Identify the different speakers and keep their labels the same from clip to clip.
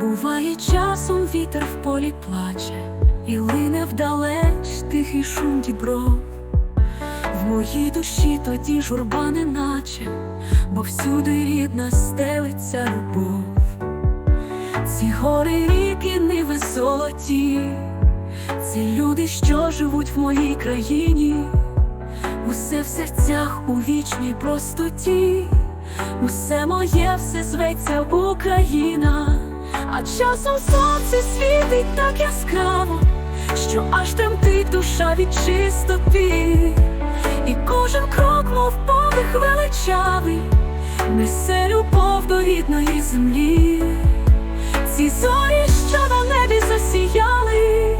Speaker 1: Буває, часом вітер в полі плаче, і лине вдалеч тихий шум дібров. В моїй душі тоді журба не наче, бо всюди рідна стелиться любов. Ці гори ріки ниви золоті, це люди, що живуть в моїй країні, усе в серцях у вічній простоті, усе моє, все зветься Україна, а часом сонце світить так яскраво, що аж тремтить душа від чистоти. І кожен крок, мов подих величавий, несе любов до рідної землі. Ці зорі, що на небі засіяли,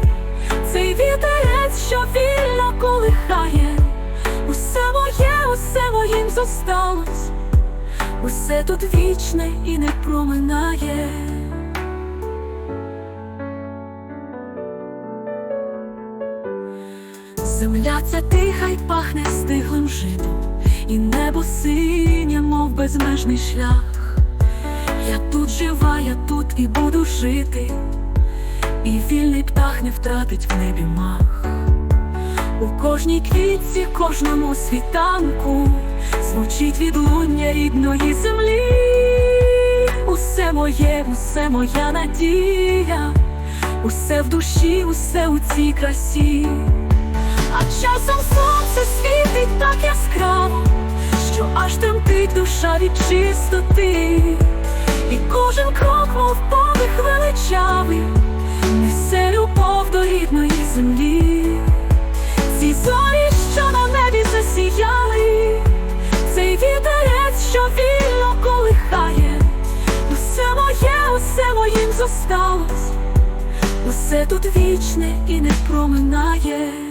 Speaker 1: цей вітерець, що вільно колихає, усе моє, усе моїм зосталось, усе тут вічне і не проминає. Земля ця тиха й пахне стиглим житом, і небо синє, мов безмежний шлях. Я тут жива, я тут і буду жити, і вільний птах не втратить в небі мах. У кожній квітці, кожному світанку звучить відлуння рідної землі. Усе моє, усе моя надія, усе в душі, усе у цій красі. А часом сонце світить так яскраво, що аж тремтить душа від чистоти, і кожен крок, мов подих величавий, несе любов до рідної землі. Усе моїм зосталось, усе тут вічне і не проминає.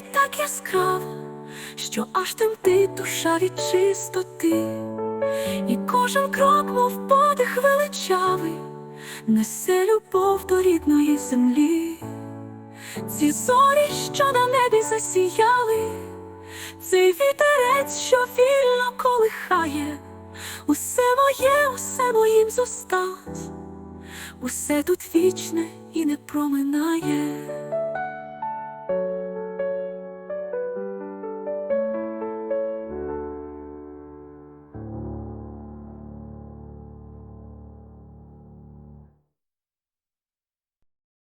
Speaker 1: Світить так яскраво, що аж тремтить душа від чистоти, і кожен крок, мов подих величавий, несе любов до рідної землі. Ці зорі, що на небі засіяли, цей вітерець, що вільно колихає, усе моє, усе моїм зосталось. Усе тут вічне і не проминає.